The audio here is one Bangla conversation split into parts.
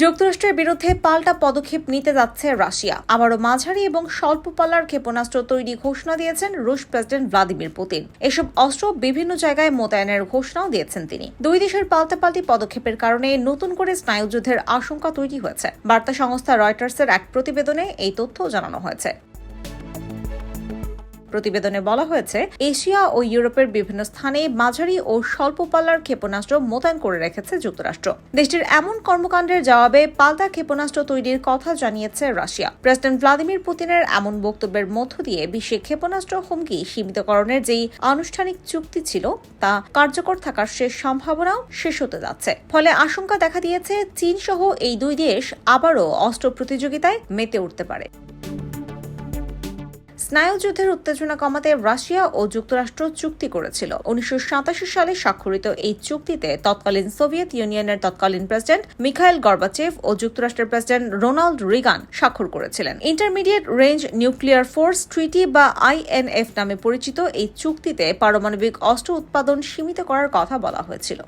যুক্তরাষ্ট্রের বিরুদ্ধে পাল্টা পদক্ষেপ নিতে যাচ্ছে রাশিয়া। আবারও মাঝারি এবং স্বল্প পাল্লার ক্ষেপণাস্ত্র তৈরি ঘোষণা দিয়েছেন রুশ প্রেসিডেন্ট ভ্লাদিমির পুতিন। এসব অস্ত্র বিভিন্ন জায়গায় মোতায়েনের ঘোষণাও দিয়েছেন তিনি। দুই দেশের পাল্টাপাল্টি পদক্ষেপের কারণে নতুন করে স্নায়ুযুদ্ধের আশঙ্কা তৈরি হয়েছে। বার্তা সংস্থা রয়টার্সের এক প্রতিবেদনে এই তথ্য জানানো হয়েছে। প্রতিবেদনে বলা হয়েছে, এশিয়া ও ইউরোপের বিভিন্ন স্থানে মাঝারি ও স্বল্প পাল্লার ক্ষেপণাস্ত্র মোতায়েন করে রেখেছে যুক্তরাষ্ট্র। দেশটির এমন কর্মকাণ্ডের জবাবে পাল্টা ক্ষেপণাস্ত্র তৈরির কথা জানিয়েছে রাশিয়া। প্রেসিডেন্ট ভ্লাদিমির পুতিনের এমন বক্তব্যের মধ্য দিয়ে বিশ্বে ক্ষেপণাস্ত্র হুমকি সীমিতকরণের যেই আনুষ্ঠানিক চুক্তি ছিল, তা কার্যকর থাকার শেষ সম্ভাবনাও শেষ হতে যাচ্ছে। ফলে আশঙ্কা দেখা দিয়েছে চীন সহ এই দুই দেশ আবারও অস্ত্র প্রতিযোগিতায় মেতে উঠতে পারে। স্নায়ুযুদ্ধের উত্তেজনা কমাতে রাশিয়া ও যুক্তরাষ্ট্র চুক্তি করেছিল। উনিশশো সাতাশি সালে স্বাক্ষরিত এই চুক্তিতে তৎকালীন সোভিয়েত ইউনিয়নের তৎকালীন প্রেসিডেন্ট মিখাইল গর্বাচেভ ও যুক্তরাষ্ট্রের প্রেসিডেন্ট রোনাল্ড রিগান স্বাক্ষর করেছিলেন। Intermediate range nuclear force treaty বা আইএনএফ নামে পরিচিত এই চুক্তিতে পারমাণবিক অস্ত্র উৎপাদন সীমিত করার কথা বলা হয়েছিল।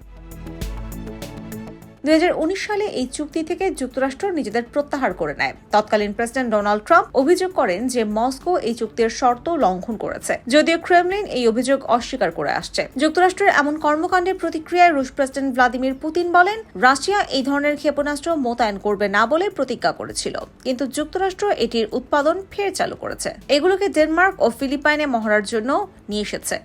উনিশ সালে এই চুক্তি থেকে যুক্তরাষ্ট্র নিজেদের প্রত্যাহার করে নেয়। তৎকালীন প্রেসিডেন্ট ডোনাল্ড ট্রাম্প অভিযোগ করেন যে মস্কো এই চুক্তির শর্ত লঙ্ঘন করেছে। যদিও ক্রেমলিন এই অভিযোগ অস্বীকার করে আসছে। যুক্তরাষ্ট্রের এমন কর্মকাণ্ডের প্রতিক্রিয়ায় রুশ প্রেসিডেন্ট ভ্লাদিমির পুতিন বলেন, রাশিয়া এই ধরনের ক্ষেপণাস্ত্র মোতায়েন করবে না বলে প্রতিজ্ঞা করেছিল। কিন্তু যুক্তরাষ্ট্র এটির উৎপাদন ফের চালু করেছে। এগুলোকে ডেনমার্ক ও ফিলিপাইনে মহড়ার জন্য নিয়ে এসেছে।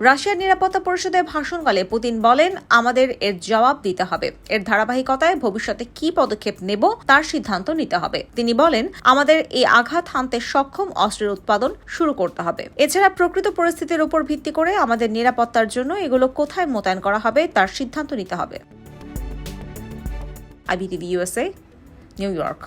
রাশিয়ার নিরাপত্তা পরিষদে ভাষণকালে পুতিন বলেন, আমাদের এর জবাব দিতে হবে। এর ধারাবাহিকতায় ভবিষ্যতে কি পদক্ষেপ নেব তার সিদ্ধান্ত নিতে হবে। তিনি বলেন, আমাদের এই আঘাত হানতে সক্ষম অস্ত্রের উৎপাদন শুরু করতে হবে। এছাড়া প্রকৃত পরিস্থিতির উপর ভিত্তি করে আমাদের নিরাপত্তার জন্য এগুলো কোথায় মোতায়েন করা হবে তার সিদ্ধান্ত নিতে হবে। USA New York.